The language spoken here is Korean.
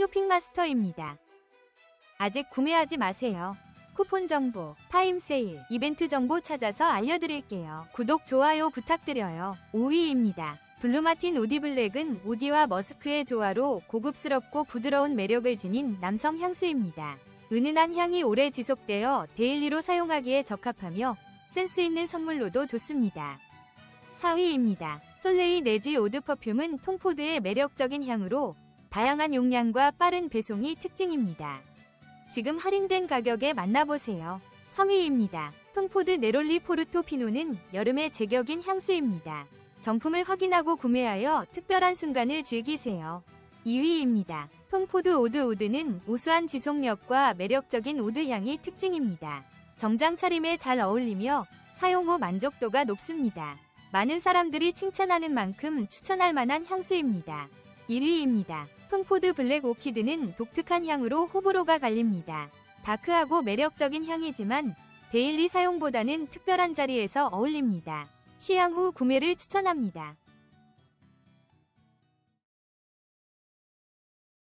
쇼핑마스터입니다. 아직 구매하지 마세요. 쿠폰 정보, 타임 세일, 이벤트 정보 찾아서 알려드릴게요. 구독, 좋아요 부탁드려요. 5위입니다. 블루마틴 오디 블랙은 오디와 머스크의 조화로 고급스럽고 부드러운 매력을 지닌 남성 향수입니다. 은은한 향이 오래 지속되어 데일리로 사용하기에 적합하며 센스 있는 선물로도 좋습니다. 4위입니다. 솔레이 네지 오드 퍼퓸은 톰포드의 매력적인 향으로 다양한 용량과 빠른 배송이 특징입니다. 지금 할인된 가격에 만나보세요. 3위입니다. 톰포드 네롤리 포르토 피노는 여름의 제격인 향수입니다. 정품을 확인하고 구매하여 특별한 순간을 즐기세요. 2위입니다. 톰포드 오드 우드는 우수한 지속력과 매력적인 우드 향이 특징입니다. 정장 차림에 잘 어울리며 사용 후 만족도가 높습니다. 많은 사람들이 칭찬하는 만큼 추천할 만한 향수입니다. 1위입니다. 톰포드 블랙 오키드는 독특한 향으로 호불호가 갈립니다. 다크하고 매력적인 향이지만 데일리 사용보다는 특별한 자리에서 어울립니다. 시향 후 구매를 추천합니다.